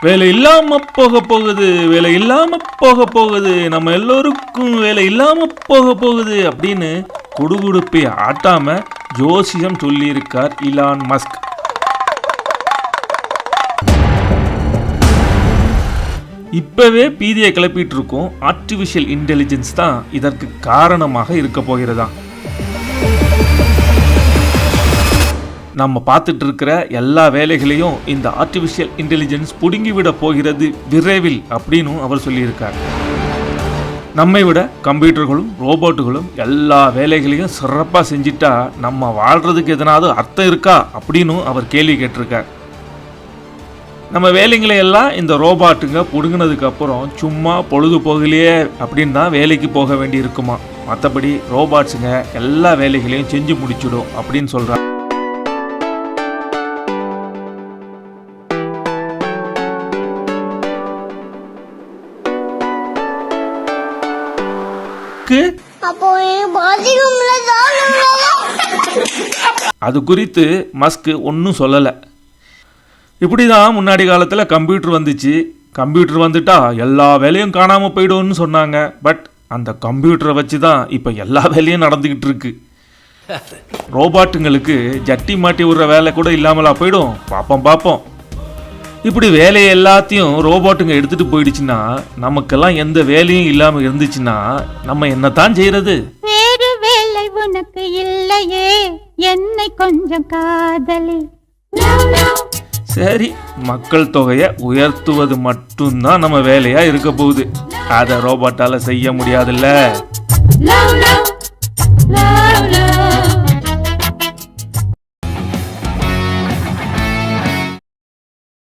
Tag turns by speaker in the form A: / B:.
A: வேலை இல்லாம போக போகுது வேலை இல்லாம போக போகுது நம்ம எல்லோருக்கும் வேலை இல்லாம போக போகுது அப்படின்னு குடுகுடுப்பை ஆட்டாம ஜோசியம் சொல்லியிருக்கார் இலான் மஸ்க். இப்பவே பீதியை கிளப்பிட்டு இருக்கோம். ஆர்டிஃபிஷியல் இன்டெலிஜென்ஸ் தான் இதற்கு காரணமாக இருக்க போகிறதா? நம்ம பார்த்துட்டு இருக்கிற எல்லா வேலைகளையும் இந்த ஆர்டிஃபிஷியல் இன்டெலிஜென்ஸ் புடுங்கிவிட போகிறது விரைவில் அப்படின்னு அவர் சொல்லியிருக்கார். நம்மை விட கம்ப்யூட்டர்களும் ரோபோட்டுகளும் எல்லா வேலைகளையும் சிறப்பாக செஞ்சிட்டா நம்ம வாழ்கிறதுக்கு எதனாவது அர்த்தம் இருக்கா அப்படின்னு அவர் கேள்வி கேட்டிருக்கார். நம்ம வேலைங்களை எல்லாம் இந்த ரோபாட்டுங்க பிடுங்கினதுக்கப்புறம் சும்மா பொழுது போகலையே அப்படின்னு தான் வேலைக்கு போக வேண்டி இருக்குமா மற்றபடி ரோபாட்ஸுங்க எல்லா வேலைகளையும் செஞ்சு முடிச்சிடும் அப்படின்னு சொல்கிறார்
B: தான்
A: அது குறித்து மஸ்க் ஒன்றும் சொல்லலை. இப்படி தான் முன்னாடி காலத்தில் கம்ப்யூட்டர் வந்துச்சு. கம்ப்யூட்டர் வந்துட்டா எல்லா வேலையும் காணாமல் போயிடும்னு சொன்னாங்க. பட் அந்த கம்ப்யூட்டரை வச்சு தான் இப்போ எல்லா வேலையும் நடந்துக்கிட்டு இருக்கு. ரோபாட்டுங்களுக்கு ஜட்டி மாட்டி விடுற வேலை கூட இல்லாமலா போயிடும். பார்ப்போம் பார்ப்போம் இப்படி வேலையை எல்லாத்தையும் ரோபோட்டுங்க எடுத்துட்டு போயிடுச்சுன்னா நமக்கெல்லாம் எந்த வேலையும் இல்லாமல் இருந்துச்சுன்னா நம்ம என்னத்தான் செய்யறது
C: வேறு வேலை உனக்கு இல்லையே என்னை கொஞ்சம் காதலி.
A: சரி மக்கள் தொகையை உயர்த்துவது மட்டும்தான் நம்ம வேலையா இருக்க போகுது. அதை ரோபோட்டால செய்ய முடியாதுல்ல.